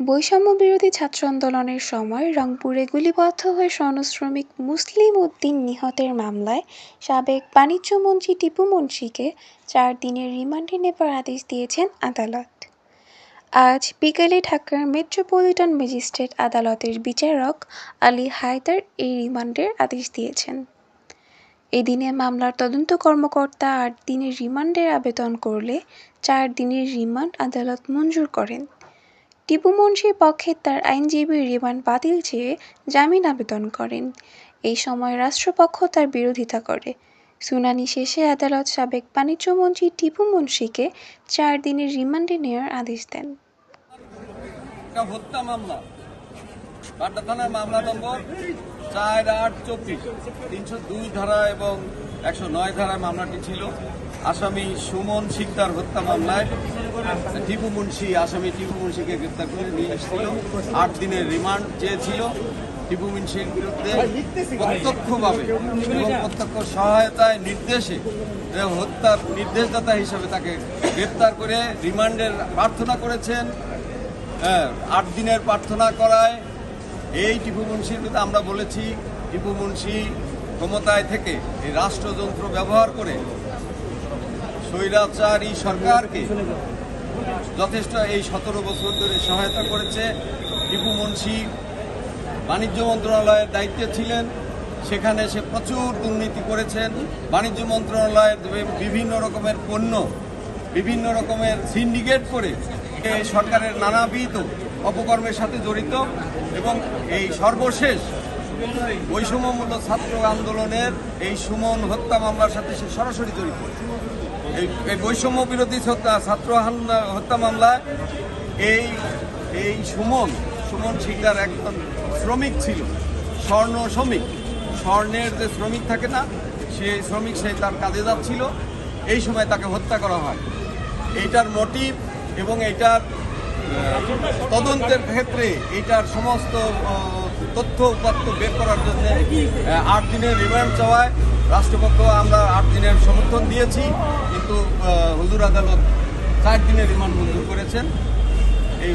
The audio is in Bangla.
বৈষম্য বিরোধী ছাত্র আন্দোলনের সময় রংপুরে গুলিবদ্ধ হয়ে শ্রমিক মুসলিম উদ্দিন নিহতের মামলায় সাবেক বাণিজ্যমন্ত্রী টিপু মুনশিকে চার দিনের রিমান্ডে নেবার আদেশ দিয়েছেন আদালত। আজ বিকেলে ঢাকার মেট্রোপলিটন ম্যাজিস্ট্রেট আদালতের বিচারক আলী হায়দার এই রিমান্ডের আদেশ দিয়েছেন। এদিনে মামলার তদন্ত কর্মকর্তা আট দিনের রিমান্ডের আবেদন করলে চার দিনের রিমান্ড আদালত মঞ্জুর করেন। টিপু মুন্সির পক্ষে তার আইনজীবী রিমান্ড বাতিল চেয়ে জামিন আবেদন করেন। এই সময় রাষ্ট্রপক্ষ তার বিরোধিতা করে। শুনানি শেষে আদালত সাবেক বাণিজ্যমন্ত্রী টিপু মুন্সিকে চার দিনের রিমান্ডে নেওয়ার আদেশ দেন। একশো নয় ধারায় মামলাটি ছিল। আসামি সুমন শিকদার হত্যা মামলায় টিপু মুন্সি আসামি টিপু মুন্সিকে গ্রেপ্তার করে নিয়ে এসেছিল। আট দিনের রিমান্ড চেয়েছিল টিপু মুন্সির বিরুদ্ধে প্রত্যক্ষভাবে এবং প্রত্যক্ষ সহায়তায় নির্দেশে হত্যার নির্দেশদাতা হিসেবে তাকে গ্রেপ্তার করে রিমান্ডের প্রার্থনা করেছেন। হ্যাঁ, আট দিনের প্রার্থনা করায় এই টিপু মুন্সির বিরুদ্ধে আমরা বলেছি টিপু মুন্সি ক্ষমতায় থেকে এই রাষ্ট্রযন্ত্র ব্যবহার করে স্বৈরাচারী সরকারকে যথেষ্ট এই সতেরো বছর ধরে সহায়তা করেছে। টিপু মুন্সি বাণিজ্য মন্ত্রণালয়ের দায়িত্বে ছিলেন। সেখানে সে প্রচুর দুর্নীতি করেছেন। বাণিজ্য মন্ত্রণালয়ের বিভিন্ন রকমের পণ্য, বিভিন্ন রকমের সিন্ডিকেট করে সরকারের নানাবিধ অপকর্মের সাথে জড়িত এবং এই সর্বশেষ বৈষম্যমূলক ছাত্র আন্দোলনের এই সুমন হত্যা মামলার সাথে সে সরাসরি জড়িত। এই বৈষম্য বিরোধী ছাত্র হত্যা মামলায় এই এই সুমন সুমন শিকদার একজন শ্রমিক ছিল, স্বর্ণ শ্রমিক। স্বর্ণের যে শ্রমিক থাকে না সেই শ্রমিক, সে তার কাজে যাচ্ছিল। এই সময় তাকে হত্যা করা হয়। এইটার মোটিভ এবং এইটার তদন্তের ক্ষেত্রে এইটার সমস্ত তথ্য উপাত্ত বের করার জন্য আট দিনের রিমান্ড চাওয়ায় রাষ্ট্রপক্ষ আমরা আট দিনের সমর্থন দিয়েছি, কিন্তু হুজুর আদালত চার দিনের রিমান্ড মঞ্জুর করেছেন। এই